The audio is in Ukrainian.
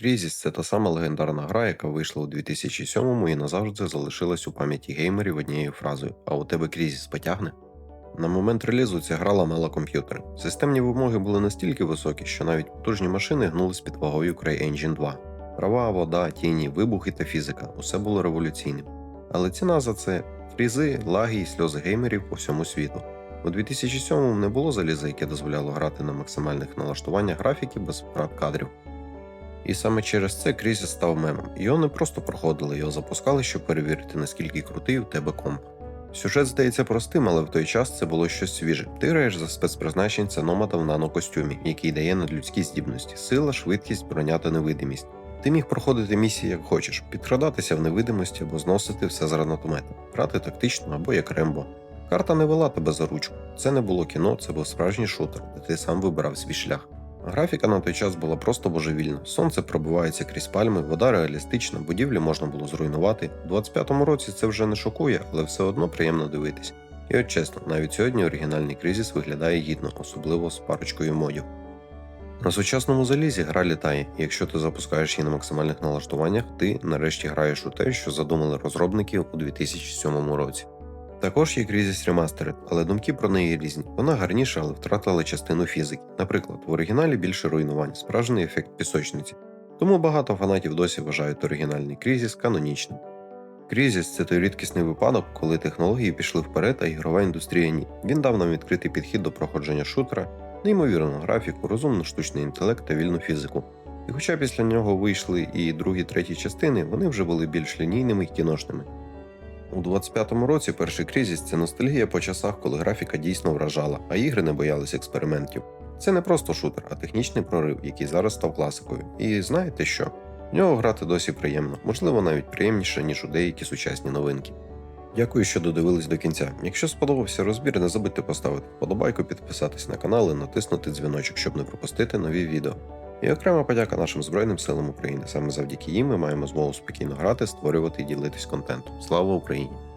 Крізіс це та сама легендарна гра, яка вийшла у 2007-му і назавжди залишилась у пам'яті геймерів однією фразою А у тебе Крізіс потягне? На момент релізу ця гра ламала комп'ютери. Системні вимоги були настільки високі, що навіть потужні машини гнулись під вагою CryEngine 2. Права, вода, тіні, вибухи та фізика усе було революційним. Але ціна за це фрізи, лаги і сльози геймерів по всьому світу. У 2007-му не було заліза, яке дозволяло грати на максимальних налаштуваннях графіки без втрат кадрів. І саме через це Крізіс став мемом. Його не просто проходили, його запускали, щоб перевірити, наскільки крутий у тебе комп. Сюжет здається простим, але в той час це було щось свіже. Ти граєш за спецпризначенця номада в нанокостюмі, який дає надлюдські здібності, сила, швидкість, броня та невидимість. Ти міг проходити місії як хочеш, підкрадатися в невидимості або зносити все з гранатомета, грати тактично або як Рембо. Карта не вела тебе за ручку. Це не було кіно, це був справжній шутер, де ти сам вибирав свій шлях. Графіка на той час була просто божевільна. Сонце пробивається крізь пальми, вода реалістична, будівлі можна було зруйнувати. У 25-му році це вже не шокує, але все одно приємно дивитись. І от чесно, навіть сьогодні оригінальний кризіс виглядає гідно, особливо з парочкою модів. На сучасному залізі гра літає, і якщо ти запускаєш її на максимальних налаштуваннях, ти нарешті граєш у те, що задумали розробники у 2007 році. Також є Crisis Remastered, але думки про неї різні. Вона гарніша, але втратила частину фізики. Наприклад, в оригіналі більше руйнувань, справжній ефект пісочниці. Тому багато фанатів досі вважають оригінальний Крізіс канонічним. Крізіс це той рідкісний випадок, коли технології пішли вперед, а ігрова індустрія ні. Він дав нам відкритий підхід до проходження шутера, неймовірну графіку, розумний штучний інтелект та вільну фізику. І хоча після нього вийшли і другі треті частини, вони вже були більш лінійними й кіношними. У 25-му році перший кризіс це ностальгія по часах, коли графіка дійсно вражала, а ігри не боялись експериментів. Це не просто шутер, а технічний прорив, який зараз став класикою. І знаєте що? В нього грати досі приємно, можливо, навіть приємніше, ніж у деякі сучасні новинки. Дякую, що додивились до кінця. Якщо сподобався розбір, не забудьте поставити вподобайку, підписатись на канал і натиснути дзвіночок, щоб не пропустити нові відео. І окрема подяка нашим Збройним силам України. Саме завдяки їм ми маємо змогу спокійно грати, створювати і ділитись контентом. Слава Україні!